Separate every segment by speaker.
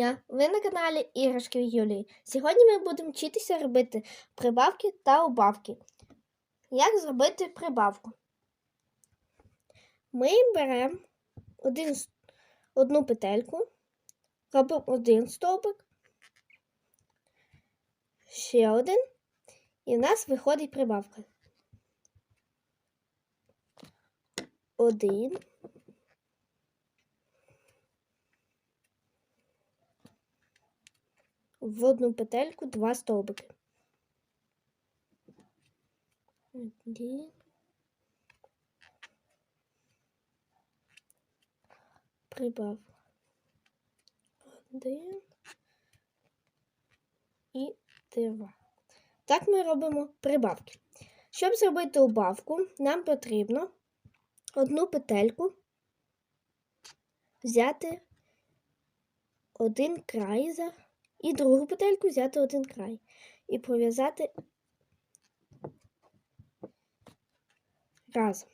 Speaker 1: дня! Ви на каналі Іграшки Юлії. Сьогодні ми будемо вчитися робити прибавки та убавки. Як зробити прибавку? Ми беремо один, одну петельку, робимо один стовбик, ще один, і в нас виходить прибавка. Один. В одну петельку два стовбики. Один. Прибав. Один. І два. Так ми робимо прибавки. Щоб зробити убавку, нам потрібно одну петельку взяти один край за і другу петельку взяти один край і пров'язати разом.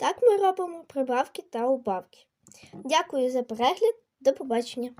Speaker 1: Так ми робимо прибавки та убавки. Дякую за перегляд. До побачення!